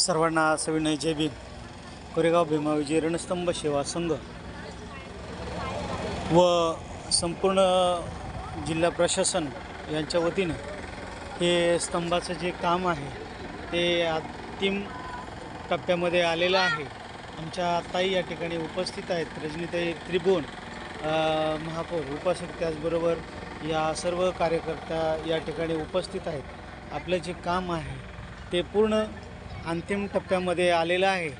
सर्वांना सविनय जय भीम. कोरेगाव भीमा विजय रणस्तंभ सेवा संघ. व संपूर्ण जिल्हा प्रशासन यांच्या वतीनं हे स्तंभाचं जे काम आहे ते अंतिम टप्प्यामध्ये आलेलं आहे. आमच्या ताई या ठिकाणी उपस्थित आहेत. रजनीताई त्रिभुवन महापौर उपासक त्याचबरोबर या सर्व कार्यकर्त्या या ठिकाणी उपस्थित आहेत. आपलं जे काम आहे ते पूर्ण अंतिम टप्प्यामध्ये आलेलं आहे.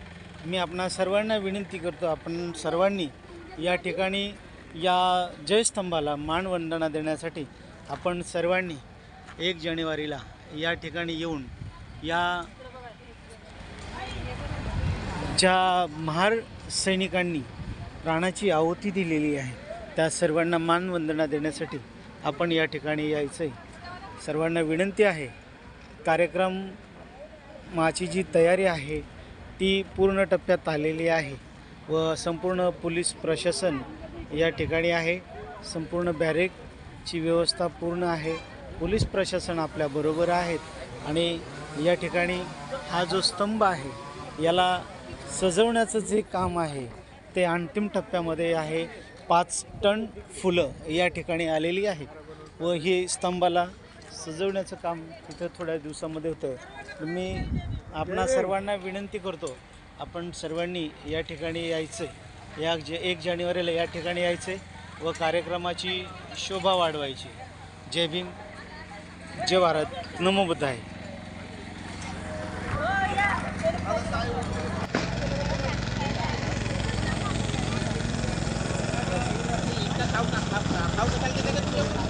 मी आपणा सर्वांना विनंती करतो आपण सर्वांनी या ठिकाणी या जयस्तंभाला मानवंदना देण्यासाठी आपण सर्वांनी एक जानेवारीला या ठिकाणी येऊन या ज्या महार सैनिकांनी प्राणाची आहुती दिलेली आहे त्या सर्वांना मानवंदना देण्यासाठी आपण या ठिकाणी यायचं आहे सर्वांना विनंती आहे कार्यक्रम माझी जी तयारी आहे ती पूर्ण टप्प्यात आलेली आहे व संपूर्ण पोलीस प्रशासन या ठिकाणी आहे. संपूर्ण बॅरेकची व्यवस्था पूर्ण आहे. पोलीस प्रशासन आपल्याबरोबर आहेत आणि या ठिकाणी हा जो स्तंभ आहे याला सजवण्याचं जे काम आहे ते अंतिम टप्प्यामध्ये आहे. पाच टन फुलं या ठिकाणी आलेली आहे व ही स्तंभाला सजवण्याचं काम तिथं थोड्या दिवसामध्ये होतं मी आपणा सर्वांना विनंती करतो आपण सर्वांनी या ठिकाणी यायचं या जे एक जानेवारीला या ठिकाणी यायचे व कार्यक्रमाची शोभा वाढवायची जय भीम जय भारत नमोबद्ध आहे खाऊ खाऊ खाऊ